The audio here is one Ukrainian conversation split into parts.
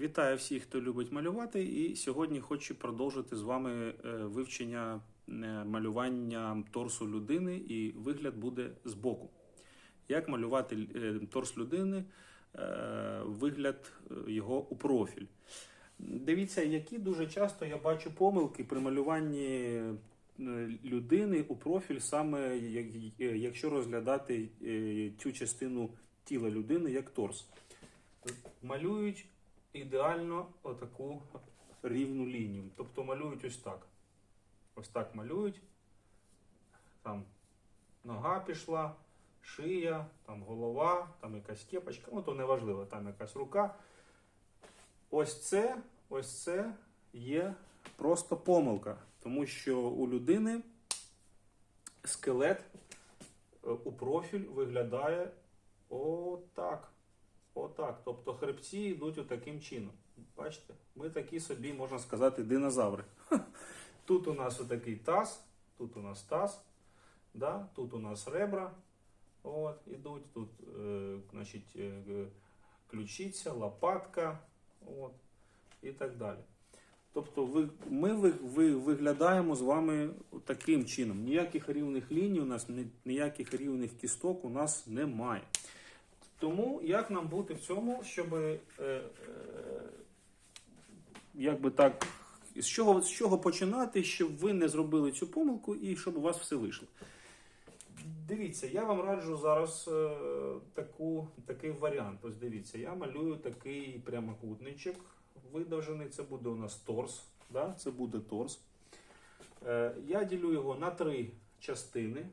Вітаю всіх, хто любить малювати, і сьогодні хочу продовжити з вами е, вивчення е, малювання торсу людини, і вигляд буде збоку. Як малювати е, торс людини, вигляд його у профіль. Дивіться, які дуже часто я бачу помилки при малюванні людини у профіль, саме якщо розглядати цю частину тіла людини як торс. Малюють ідеально отаку рівну лінію. Тобто малюють ось так. Ось так малюють. Там нога пішла, шия, там голова, там якась кепочка, ну то не важливо, там якась рука. Ось це, ось це є просто помилка, тому що у людини скелет е, у профіль виглядає отак. Отак. Тобто хребці йдуть отаким чином. Бачите? Ми такі собі, можна сказати, динозаври. Тут у нас отакий таз, тут у нас таз, да? тут у нас ребра от, ідуть, тут е, значить, е, е, ключиця, лопатка от, і так далі. Тобто ви, ми ви, ви, виглядаємо з вами таким чином. Ніяких рівних ліній у нас, ні- ніяких рівних кісток у нас немає. Тому як нам бути в цьому, щоб е, е, якби так, з чого, з чого починати, щоб ви не зробили цю помилку і щоб у вас все вийшло. Дивіться, я вам раджу зараз е, таку, такий варіант. Ось дивіться, я малюю такий прямокутничок видовжений. Це буде у нас торс. Да? Це буде торс. Е, я ділю його на три частини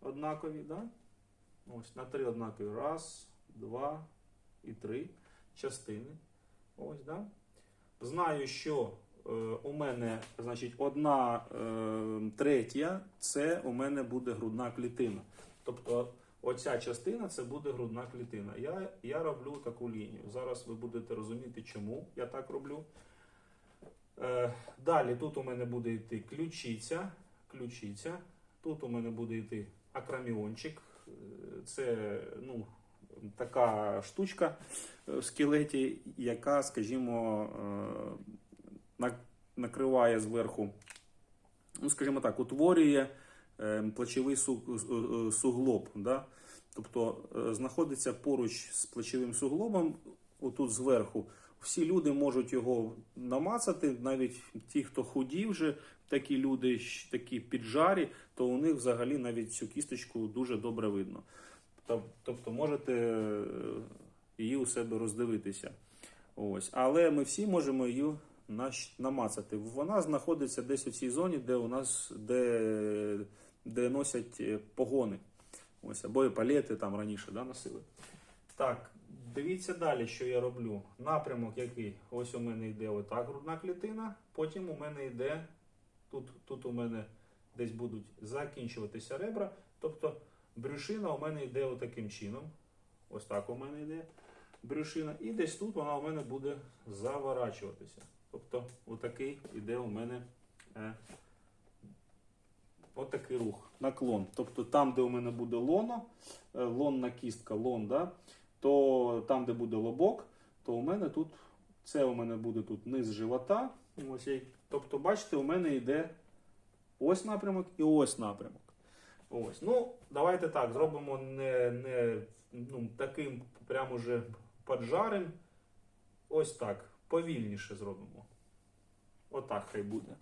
однакові. Да? Ось на три однакові. Раз, два і три частини. Ось, да? Знаю, що е, у мене значить, одна е, третя це у мене буде грудна клітина. Тобто оця частина це буде грудна клітина. Я, я роблю таку лінію. Зараз ви будете розуміти, чому я так роблю. Е, далі тут у мене буде йти ключиця. ключиця. Тут у мене буде йти акроміончик. Е, Це ну, така штучка в скелеті, яка, скажімо, е, накриває зверху, ну, скажімо так, утворює е, плечовий е, суглоб. Да? Тобто е, знаходиться поруч з плечовим суглобом, отут зверху. Всі люди можуть його намацати, навіть ті, хто худі вже, такі люди, такі піджарі, то у них взагалі навіть цю кісточку дуже добре видно. Тоб- Тобто можете е, її у себе роздивитися. Ось. Але ми всі можемо її намацати. Вона знаходиться десь у цій зоні, де у нас де, де носять е, погони. Ось, або і палети там раніше да, носили. Так, дивіться далі, що я роблю. Напрямок який? Ось у мене йде отак грудна клітина, потім у мене йде, тут, тут у мене десь будуть закінчуватися ребра. Тобто брюшина у мене йде отаким чином. Ось так у мене йде брюшина. І десь тут вона у мене буде заворачуватися. Тобто, отакий іде у мене е, отакий рух, наклон. Тобто там, де у мене буде лоно, е, лонна кістка, лон, да, то там, де буде лобок, то у мене тут це у мене буде тут низ живота. Ось, тобто, бачите, у мене йде ось напрямок і ось напрямок. Ось. Ну, давайте так, зробимо не, не ну, таким прямо уже поджарим. Ось так. Повільніше зробимо. Отак хай буде.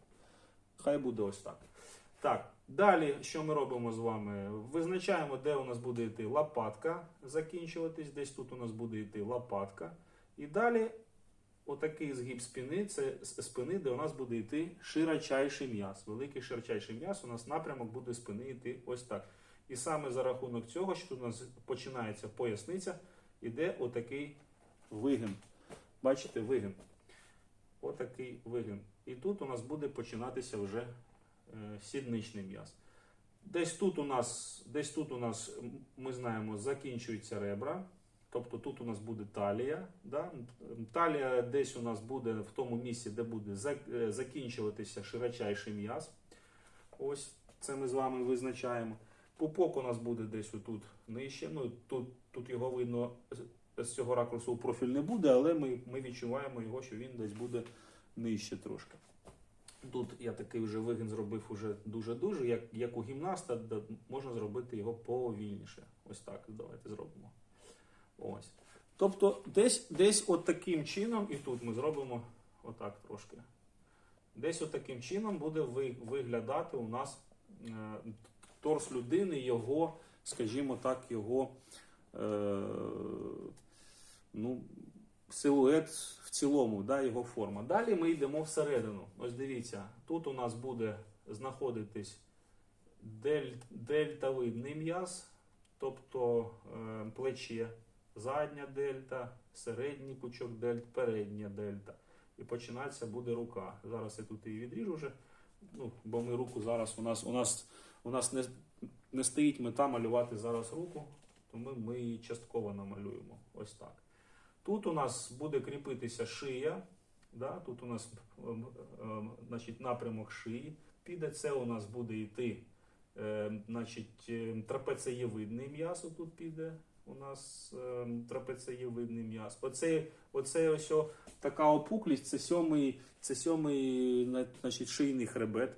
Хай буде ось так. Так, далі, що ми робимо з вами? Визначаємо, де у нас буде йти лопатка, закінчуватись. Десь тут у нас буде йти лопатка. І далі отакий згиб спини, це спини, де у нас буде йти широчайший м'яз. Великий широчайший м'яз, у нас напрямок буде спини йти ось так. І саме за рахунок цього, що у нас починається поясниця, іде отакий вигин. Бачите, вигин. Отакий вигин. І тут у нас буде починатися вже е, сідничний м'яз. Десь тут у нас, десь тут у нас, ми знаємо, закінчуються ребра. Тобто тут у нас буде талія. Да? Талія десь у нас буде в тому місці, де буде е, закінчуватися широчайший м'яз. Ось це ми з вами визначаємо. Пупок у нас буде десь отут нижче. Ну, тут, тут його видно з цього ракурсу у профіль не буде, але ми, ми відчуваємо його, що він десь буде нижче трошки. Тут я такий вже вигін зробив уже дуже-дуже, як, як у гімнаста, можна зробити його повільніше. Ось так, давайте зробимо. Ось. Тобто десь, десь от таким чином, і тут ми зробимо отак трошки. Десь от таким чином буде ви- виглядати у нас е, торс людини, його, скажімо так, його е, ну, силует в цілому, да, його форма. Далі ми йдемо всередину. Ось дивіться, тут у нас буде знаходитись дель, дельтавидний м'яз, тобто е, плече, задня дельта, середній пучок дельт, передня дельта. І починається буде рука. Зараз я тут її відріжу вже. Ну, бо ми руку зараз у нас у нас, у нас не, не стоїть мета малювати зараз руку, тому ми її частково намалюємо. Ось так. Тут у нас буде кріпитися шия. Да? Тут у нас ем, ем, значить, напрямок шиї піде. Це у нас буде йти е, значить, е, трапецеєвидний м'яз. Тут піде у нас е, трапецеєвидний м'яз. Оце, оце ось така опуклість, це сьомий, це сьомий значить, шийний хребет.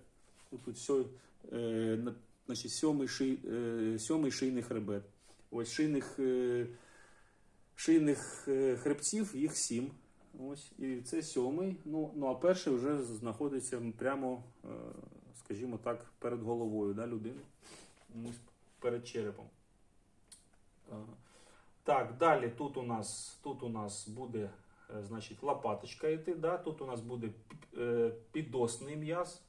Тут сьо, е, значить, сьомий, ший, е, сьомий шийний хребет. Ось шийних, е, шийних е, хребців їх сім. Ось, і це сьомий. Ну, ну а перший вже знаходиться прямо, е, скажімо так, перед головою да, людини. Перед черепом. Е, Так, далі тут у нас, тут у нас буде е, значить, лопаточка йти. Да? Тут у нас буде е, підосний м'яз,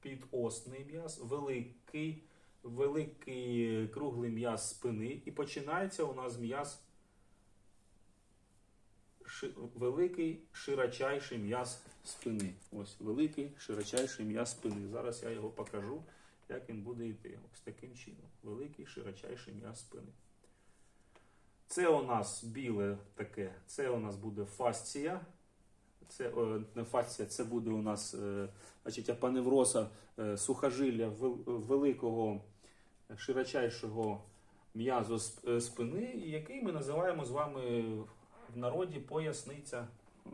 підосний м'яз, великий, великий круглий м'яз спини. І починається у нас м'яз ши- великий широчайший м'яз спини. Ось великий широчайший м'яз спини. Зараз я його покажу, як він буде йти. Ось таким чином. Великий широчайший м'яз спини. Це у нас біле таке, це у нас буде фасція. Це е, не фасція, це буде у нас е, значить, апаневроса е, сухожилля великого широчайшого м'язу сп- спини, який ми називаємо з вами в народі поясниця.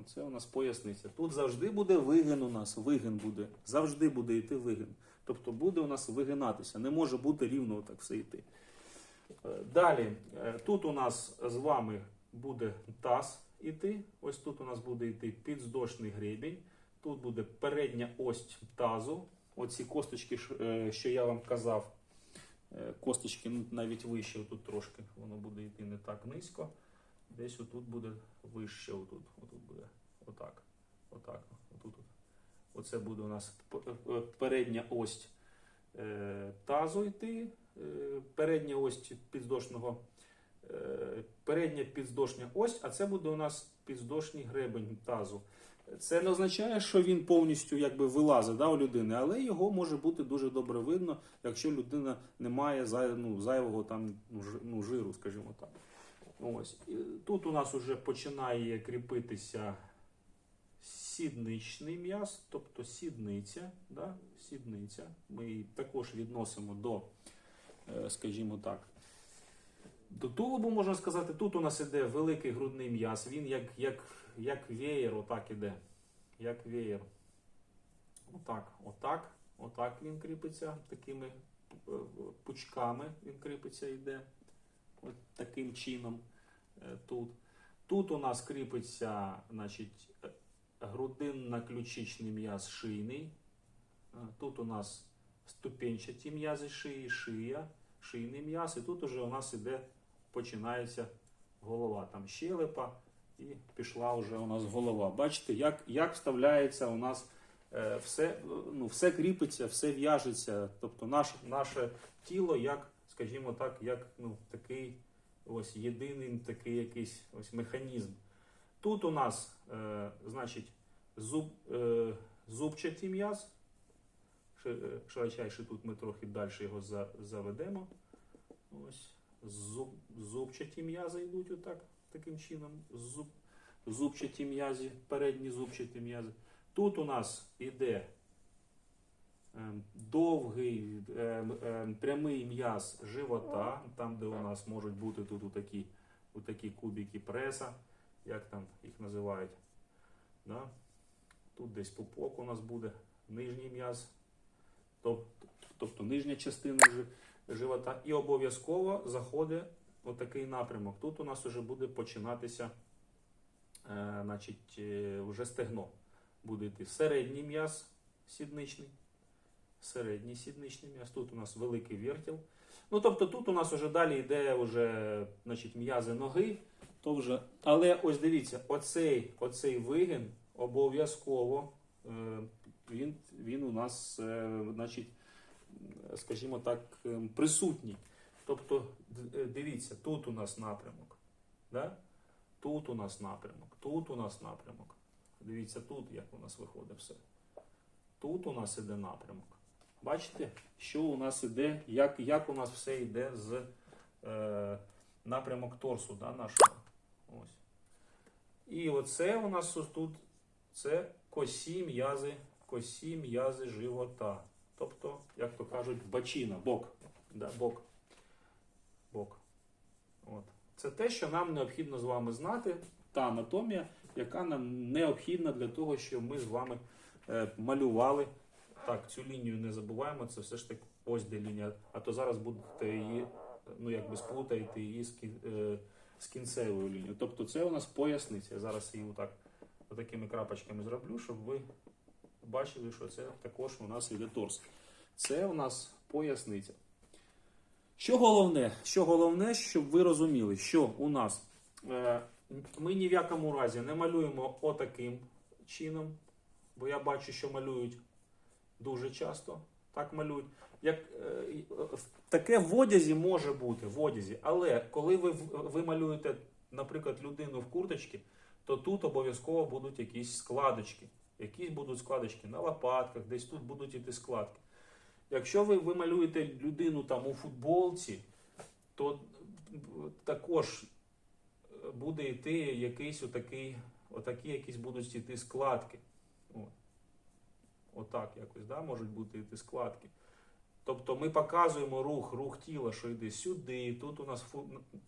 Це у нас поясниця. Тут завжди буде вигин у нас, вигин буде. Завжди буде йти вигин. Тобто буде у нас вигинатися. Не може бути рівно так все йти. Е, Далі, е, тут у нас з вами буде таз іти. Ось тут у нас буде йти підздошний гребінь. Тут буде передня ось тазу. Оці косточки, е, що я вам казав, косточки навіть вище, тут трошки воно буде йти не так низько. Десь отут буде вище, отут, отут буде отак. Отак. Отут. Оце буде у нас передня ось тазу йти, е, передня ось підздошного, е, передня підздошня ось, а це буде у нас підздошній гребень тазу. Це не означає, що він повністю якби вилазить да, у людини, але його може бути дуже добре видно, якщо людина не має ну, зайвого там ну, ну, жиру, скажімо так. Ось. Тут у нас вже починає кріпитися сідничний м'яз, тобто сідниця. Да? сідниця. Ми її також відносимо до, е, скажімо так, до тулубу, можна сказати. Тут у нас іде великий грудний м'яз. Він як, як, як веєр, отак іде. Як веєр. Отак, отак, отак він кріпиться такими е, пучками. Він кріпиться йде. От таким чином е, тут. Тут у нас кріпиться значить, грудинно-ключичний м'яз шийний. Е, Тут у нас ступенчаті м'язи шиї, шия, шийний м'яз. І тут уже у нас іде, починається голова. Там щелепа і пішла вже у нас голова. Бачите, як, як вставляється у нас е, все, ну, все кріпиться, все в'яжеться. Тобто наш, наше тіло, як, скажімо так, як ну, такий ось єдиний такий якийсь ось механізм. Тут у нас, е, значить, зуб, е, зубчатий м'яз. Е, тут ми трохи далі його за, заведемо. Ось. Зуб, зубчаті м'язи йдуть отак, таким чином. Зуб, зубчаті м'язі, передні зубчаті м'язи. Тут у нас іде ем, довгий ем, ем, прямий м'яз живота, там, де у нас можуть бути тут такі кубики преса, як там їх називають. Да? Тут десь пупок у нас буде, нижній м'яз, тобто, тобто нижня частина живота. І обов'язково заходить отакий напрямок. Тут у нас вже буде починатися е, значить, е, вже стегно. Буде йти середній м'яз сідничний, середній сідничний м'яз. Тут у нас великий вертіл. Ну, тобто тут у нас вже далі йде вже, значить, м'язи ноги. То вже... Але ось дивіться, оцей, оцей вигин обов'язково е, він, він у нас, е, значить, скажімо так, е, присутній. Тобто, дивіться, тут у нас напрямок. Да? Тут у нас напрямок, тут у нас напрямок. Дивіться, тут як у нас виходить все. Тут у нас іде напрямок. Бачите, що у нас іде, як, як у нас все йде з е, напрямок торсу да, нашого. Ось. І оце у нас тут це косі м'язи, косі м'язи живота. Тобто, як то кажуть, бачина, бок. Да, бок. Бок. От. Це те, що нам необхідно з вами знати, та анатомія, яка нам необхідна для того, щоб ми з вами е, малювали. Так, цю лінію не забуваємо, це все ж таки ось де лінія. А то зараз будете її, ну якби сплутаєте її з, е, з кінцевою лінією. Тобто це у нас поясниця. Я зараз її отак, отакими крапочками зроблю, щоб ви бачили, що це також у нас іде торс. Це у нас поясниця. Що головне, що головне, щоб ви розуміли, що у нас е, ми ні в якому разі не малюємо отаким чином, бо я бачу, що малюють дуже часто. Так малюють. Як, е, е, таке в одязі може бути, в одязі, але коли ви, ви малюєте, наприклад, людину в курточці, то тут обов'язково будуть якісь складочки. Якісь будуть складочки на лопатках, десь тут будуть іти складки. Якщо ви, ви малюєте людину там у футболці, то також буде йти якийсь отакий, отакі якісь будуть йти складки. От. Отак якось, да, можуть бути йти складки. Тобто ми показуємо рух, рух тіла, що йде сюди. Тут у нас,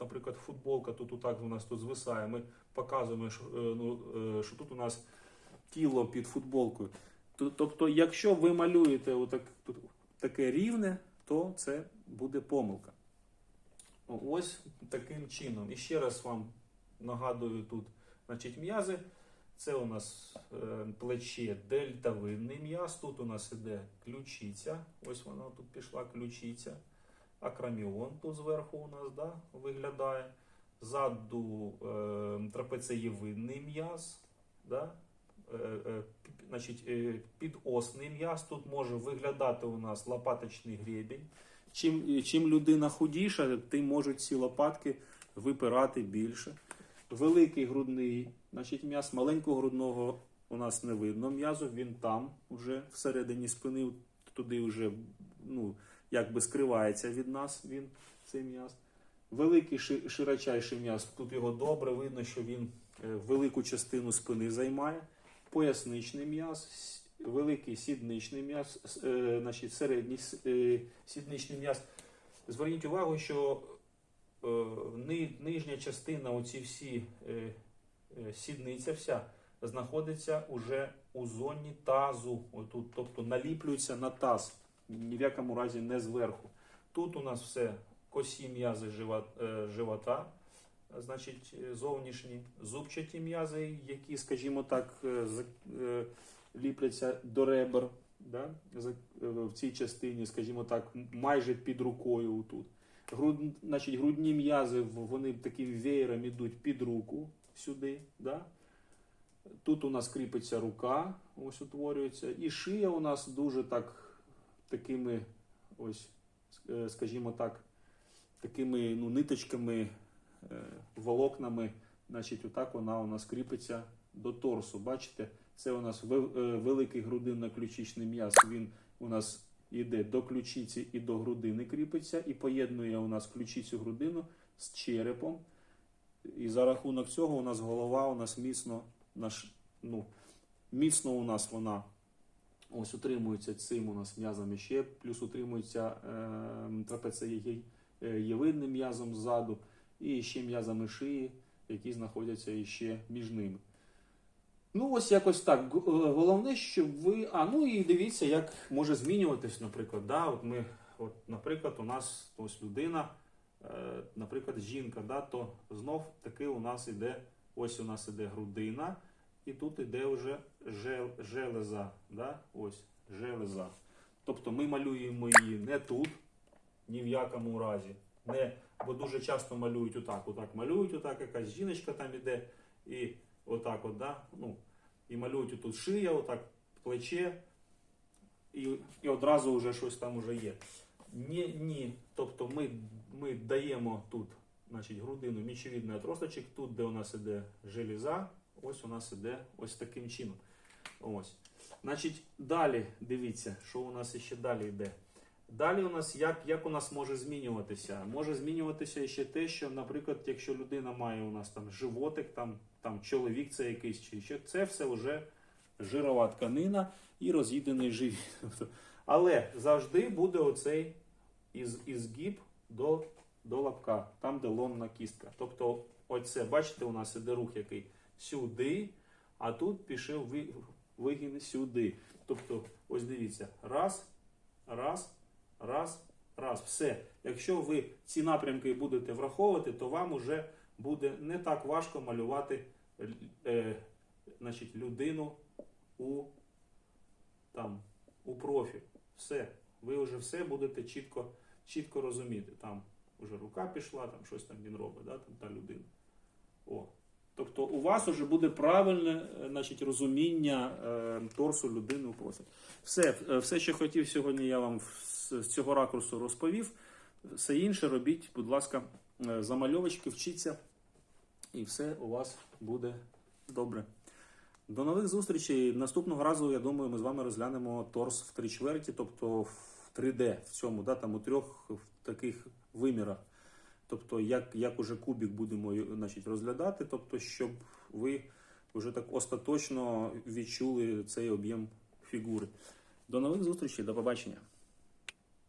наприклад, футболка, тут отак у нас тут звисає. Ми показуємо, що, е, ну, е, що тут у нас тіло під футболкою. Тобто, якщо ви малюєте отак, таке рівне, то це буде помилка. Ось таким чином. І ще раз вам нагадую тут, значить, м'язи. Це у нас е, плече дельтавинний м'яз. Тут у нас іде ключиця. Ось вона тут пішла ключиця. Акроміон тут зверху у нас да, виглядає. Ззаду е, трапецеєвидний м'яз. Да? Е, е, значить, е, підосний м'яз. Тут може виглядати у нас лопаточний гребінь. Чим, чим людина худіша, тим можуть ці лопатки випирати більше. Великий грудний значить, м'яз, маленького грудного у нас не видно м'язу, він там вже всередині спини, туди вже ну, якби скривається від нас він, цей м'яз. Великий широчайший м'яз, тут його добре видно, що він е, велику частину спини займає. Поясничний м'яз, великий сідничний м'яз, е, значить, середній е, сідничний м'яз. Зверніть увагу, що нижня частина, оці всі е, е, сідниця вся, знаходиться уже у зоні тазу. Отут, тобто наліплюється на таз, ні в якому разі не зверху. Тут у нас все косі м'язи е, живота, значить, е, зовнішні, зубчаті м'язи, які, скажімо так, е, е, ліпляться до ребер. Да? е, В цій частині, скажімо так, майже під рукою тут. Груд, значить, грудні м'язи вони таким веєром ідуть під руку сюди. Да? Тут у нас кріпиться рука, ось утворюється, і шия у нас дуже так такими, ось, е, скажімо так, такими ну, ниточками, е, волокнами, значить, отак вона у нас кріпиться до торсу. Бачите, це у нас е, великий грудинно-ключичний м'яз. Він у нас йде до ключиці і до грудини кріпиться, і поєднує у нас ключицю грудину з черепом. І за рахунок цього у нас голова у нас міцно, наш, ну, міцно у нас вона ось утримується цим у нас м'язом ще, плюс утримується е, трапецеєвидним м'язом ззаду. і ще м'язами шиї, які знаходяться іще між ними. Ну, ось якось так. Е, Головне, щоб ви. А ну і дивіться, як може змінюватись, наприклад. Да? От ми, от, наприклад, у нас ось людина, е, наприклад, жінка, да? то знов таки у нас іде, ось у нас іде грудина, і тут іде вже жел, железа. Да? Ось, железа. Тобто ми малюємо її не тут, ні в якому разі. Не, бо дуже часто малюють отак, отак малюють, отак якась жіночка там іде, і отак, от, да? ну, і малюють тут шия, отак, плече, і, і одразу вже щось там вже є. Ні, ні. Тобто ми, ми даємо тут значить, грудину мічовідний отросточок, тут, де у нас іде железа, ось у нас іде ось таким чином. Ось. Значить, далі дивіться, що у нас ще далі йде. Далі у нас як, як у нас може змінюватися? Може змінюватися ще те, що, наприклад, якщо людина має у нас там животик, там, там чоловік це якийсь чи ще, це все вже жирова тканина і роз'їдений живіт. Тобто, Але завжди буде оцей із, ізгиб до, до лапка, там де ломна кістка. Тобто, оце, бачите, у нас іде рух який сюди, а тут пішов ви- вигін сюди. Тобто, ось дивіться, раз, раз, раз, раз. Все. Якщо ви ці напрямки будете враховувати, то вам уже буде не так важко малювати е, значить, людину у, там, у профіль. Все. Ви вже все будете чітко, чітко розуміти. Там вже рука пішла, там щось там він робить, да, там та людина. О. Тобто у вас вже буде правильне е, значить, розуміння е, торсу людини у профіль. Все, е, все, що хотів сьогодні, я вам з цього ракурсу розповів. Все інше робіть, будь ласка, е, замальовочки, вчіться, і все у вас буде добре. До нових зустрічей. Наступного разу, я думаю, ми з вами розглянемо торс в три чверті, тобто в 3D в цьому, да, там у трьох таких вимірах. Тобто, як, як уже кубік будемо значить, розглядати, тобто, щоб ви вже так остаточно відчули цей об'єм фігури. До нових зустрічей, до побачення.